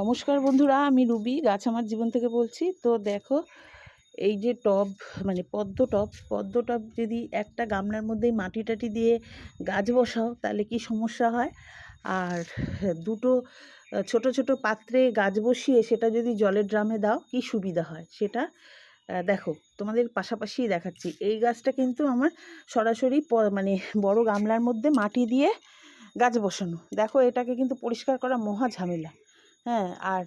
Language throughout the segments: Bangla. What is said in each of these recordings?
নমস্কার বন্ধুরা, আমি রুবি, গাছ আমার জীবন থেকে বলছি। তো দেখো, এই যে টব মানে পদ্ম টব পদ্ম টব যদি একটা গামলার মধ্যেই মাটি টাটি দিয়ে গাছ বসাও, তাহলে কি সমস্যা হয়? আর দুটো, ছোট ছোট পাত্রে গাছ বসিয়ে সেটা যদি জলের ড্রামে দাও, কি সুবিধা হয়? সেটা দেখো, তোমাদের পাশাপাশি দেখাচ্ছি। এই গাছটা কিন্তু আমার সরাসরি মানে বড় গামলার মধ্যে মাটি দিয়ে গাছ বসানো। দেখো, এটাকে কিন্তু পরিষ্কার করা মহা ঝামেলা। হ্যাঁ আর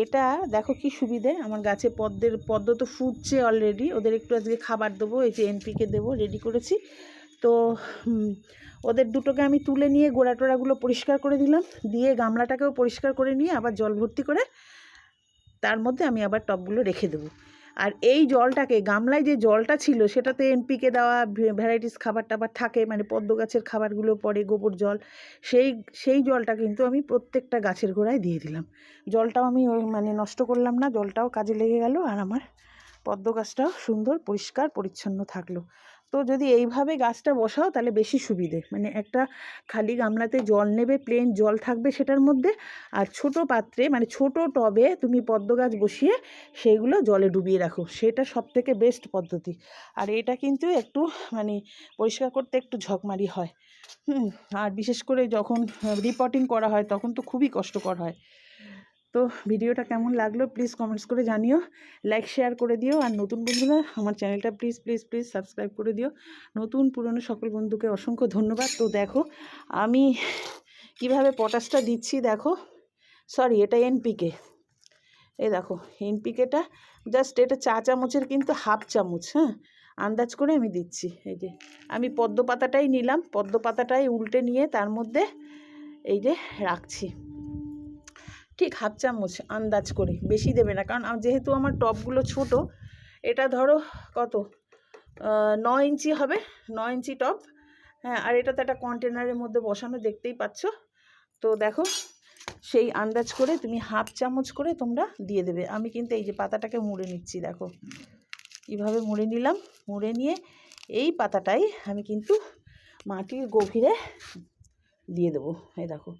এটা দেখো কি সুবিধে, আমার গাছে পদ্মের, পদ্ম তো ফুটছে অলরেডি ওদের একটু আজকে খাবার দেবো, এই যে এনপিকে দেবো রেডি করেছি। তো ওদের দুটোকে আমি তুলে নিয়ে গোড়া টোড়াগুলো পরিষ্কার করে দিলাম, দিয়ে গামলাটাকেও পরিষ্কার করে নিয়ে আবার জল ভর্তি করে, তার মধ্যে আমি আবার টবগুলো রেখে দেবো। আর এই জলটাকে, গামলায় যে জলটা ছিল, সেটাতে এনপিকে দেওয়া ভ্যারাইটিস খাবার টাবার থাকে মানে পদ্ম গাছের খাবারগুলো পরে গোবর জল, সেই সেই জলটা কিন্তু আমি প্রত্যেকটা গাছের গোড়ায় দিয়ে দিলাম। জলটাও আমি মানে নষ্ট করলাম না, জলটাও কাজে লেগে গেল, আর আমার পদ্ম গাছটাও সুন্দর, পরিষ্কার, পরিচ্ছন্ন থাকল। তো যদি এইভাবে গাছটা বসাও, তাহলে বেশি সুবিধে। মানে একটা খালি গামলাতে জল নেবে প্লেন জল থাকবে সেটার মধ্যে। আর ছোট পাত্রে মানে ছোট টবে তুমি পদ্ম গাছ বসিয়ে সেইগুলো জলে ডুবিয়ে রাখো। সেটা সব থেকে বেস্ট পদ্ধতি। আর এটা কিন্তু একটু মানে পরিষ্কার করতে একটু ঝকমারি হয়। হুম, আর বিশেষ করে যখন রিপোর্টিং করা হয়, তখন তো খুবই কষ্টকর হয়। তো ভিডিওটা কেমন লাগল প্লিজ কমেন্টস করে জানিও লাইক শেয়ার করে দিও আর নতুন বন্ধুরা আমার চ্যানেলটা প্লিজ প্লিজ প্লিজ সাবস্ক্রাইব করে দিও। নতুন পুরনো সকল বন্ধুকে অসংখ্য ধন্যবাদ। তো দেখো, আমি কীভাবে পটাশটা দিচ্ছি দেখো সরি এটা এনপিকে এই দেখো এনপিকেটা জাস্ট এটা চা চামচের কিন্তু হাফ চামচ হ্যাঁ? আন্দাজ করে আমি দিচ্ছি, এই যে। আমি পদ্ম পাতাটাই নিলাম, পদ্ম পাতাটাই উল্টে নিয়ে তার মধ্যে এই যে রাখছি। ঠিক হাফ চামচ আন্দাজ করে, বেশি দেবে না। কারণ যেহেতু আমার টবগুলো ছোট, এটা ধরো কত? ন ইঞ্চি হবে ন ইঞ্চি টব হ্যাঁ আর এটা তো একটা কন্টেনারের মধ্যে বসানো, দেখতেই পাচ্ছ। তো দেখো, সেই আন্দাজ করে তুমি হাফ চামচ করে তোমরা দিয়ে দেবে। আমি কিন্তু এই যে পাতাটাকে মুড়ে নিচ্ছি, দেখো। কীভাবে মুড়ে নিলাম? মুড়ে নিয়ে এই পাতাটাই আমি কিন্তু মাটির গভীরে দিয়ে দেবো। এই দেখো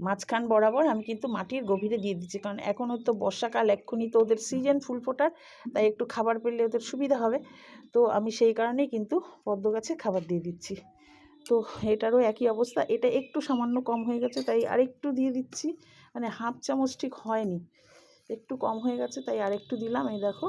মাঝখান বরাবর আমি কিন্তু মাটির গভীরে দিয়ে দিচ্ছি। কারণ এখনও তো বর্ষাকাল, এক্ষুনি তো ওদের সিজন ফুল ফোটার, তাই একটু খাবার পেলে ওদের সুবিধা হবে। তো আমি সেই কারণেই কিন্তু পদ্ম গাছে খাবার দিয়ে দিচ্ছি। তো এটারও একই অবস্থা, এটা একটু সামান্য কম হয়ে গেছে, তাই আরেকটু দিয়ে দিচ্ছি। মানে হাফ চামচ ঠিক হয়নি, একটু কম হয়ে গেছে, তাই আরেকটু দিলাম। এই দেখো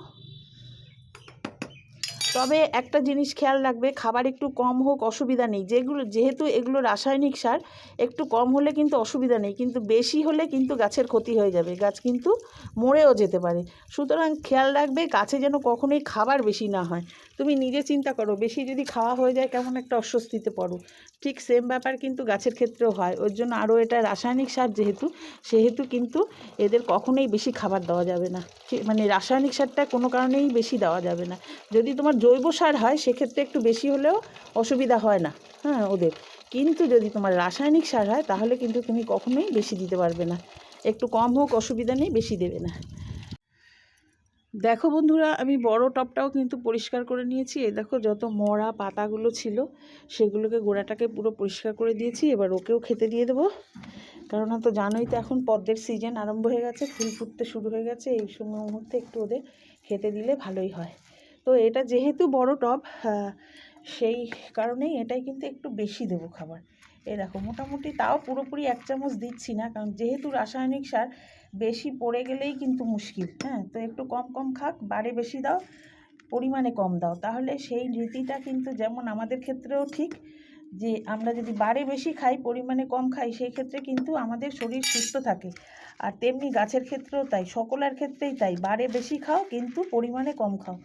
তবে একটা জিনিস খেয়াল রাখবে, খাবার একটু কম হোক, অসুবিধা নেই। যেগুলো, যেহেতু এগুলো রাসায়নিক সার, একটু কম হলে কিন্তু অসুবিধা নেই। কিন্তু বেশি হলে কিন্তু গাছের ক্ষতি হয়ে যাবে। গাছ কিন্তু মরেও যেতে পারে। সুতরাং খেয়াল রাখবে, গাছে যেন কখনোই খাবার বেশি না হয়। তুমি নিজে চিন্তা করো, বেশি যদি খাওয়া হয়ে যায় কেমন একটা অস্বস্তিতে পড়ো। ঠিক সেম ব্যাপার কিন্তু গাছের ক্ষেত্রেও হয়, ওর জন্য আরও এটা রাসায়নিক সার যেহেতু, সেহেতু কিন্তু এদের কখনোই বেশি খাবার দেওয়া যাবে না। মানে রাসায়নিক সারটা কোনো কারণেই বেশি দেওয়া যাবে না। যদি তোমার জৈব সার হয়, সেক্ষেত্রে একটু বেশি হলেও অসুবিধা হয় না হ্যাঁ ওদের। কিন্তু যদি তোমার রাসায়নিক সার হয়, তাহলে কিন্তু তুমি কখনোই বেশি দিতে পারবে না। একটু কম হোক, অসুবিধা নেই, বেশি দেবে না। দেখো বন্ধুরা, আমি বড় টবটাও কিন্তু পরিষ্কার করে নিয়েছি। এই দেখো যত মরা পাতাগুলো ছিল, সেগুলোকে গোড়াটাকে পুরো পরিষ্কার করে দিয়েছি। এবার ওকেও খেতে দিয়ে দেবো। কারণ তো জানোই তো এখন পদ্মের সিজন আরম্ভ হয়ে গেছে, ফুল ফুটতে শুরু হয়ে গেছে। এই সময় মুহূর্তে একটু ওদের খেতে দিলে ভালোই হয়। তো এটা যেহেতু বড় টব সেই কারণেই এটাই কিন্তু একটু বেশি দেবো খাবার। এই দেখো, মোটামুটি তাও পুরোপুরি এক চামচ দিচ্ছি না, কারণ যেহেতু রাসায়নিক সার বেশি পড়ে গেলেই কিন্তু মুশকিল হ্যাঁ? তো একটু কম কম খাক, বাড়ে বেশি দাও, পরিমাণে কম দাও। তাহলে সেই রীতিটা কিন্তু যেমন আমাদের ক্ষেত্রেও ঠিক যে আমরা যদি বারে বেশি খাই, পরিমাণে কম খাই, সেই ক্ষেত্রে কিন্তু আমাদের শরীর সুস্থ থাকে। আর তেমনি গাছের ক্ষেত্রেও তাই, সকলের ক্ষেত্রেই তাই। বারে বেশি খাও, কিন্তু পরিমাণে কম খাও।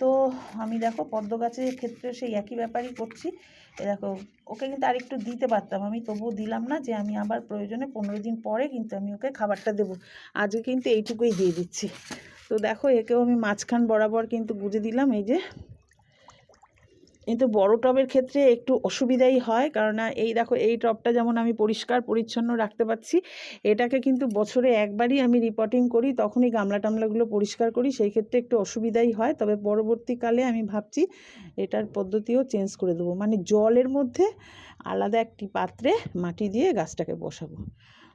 তো আমি দেখো পদ্ম গাছের ক্ষেত্রে সেই একই ব্যাপারই করছি। দেখো, ওকে কিন্তু আরেকটু দিতে পারতাম। আমি তবুও দিলাম না যে আমি আবার প্রয়োজনে পনেরো দিন পরে কিন্তু আমি ওকে খাবারটা দেবো। আজকে কিন্তু এইটুকুই দিয়ে দিচ্ছি। তো দেখো একেও আমি মাঝখান বরাবর কিন্তু গুঁজে দিলাম। এই যে কিন্তু বড় টবের ক্ষেত্রে একটু অসুবিধাই হয়। কারণ এই দেখো, এই টবটা যেমন আমি পরিষ্কার, পরিচ্ছন্ন রাখতে পারছি, এটাকে কিন্তু বছরে একবারই আমি রিপোর্টিং করি, তখনই গামলা টামলাগুলো পরিষ্কার করি, সেই ক্ষেত্রে একটু অসুবিধাই হয়। তবে পরবর্তীকালে আমি ভাবছি এটার পদ্ধতিও চেঞ্জ করে দেবো। মানে জলের মধ্যে আলাদা একটি পাত্রে মাটি দিয়ে গাছটাকে বসাবো।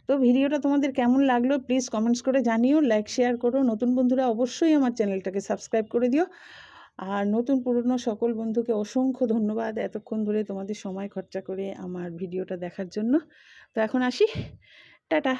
তো তো ভিডিওটা তোমাদের কেমন লাগল প্লিজ কমেন্টস করে জানিও লাইক শেয়ার করো। নতুন বন্ধুরা অবশ্যই আমার চ্যানেলটাকে সাবস্ক্রাইব করে দিও। আর নতুন পুরনো সকল বন্ধুকে অসংখ্য ধন্যবাদ এতক্ষণ ধরে তোমাদের সময় খরচা করে আমার ভিডিওটা দেখার জন্য। তো এখন আসি। টাটা।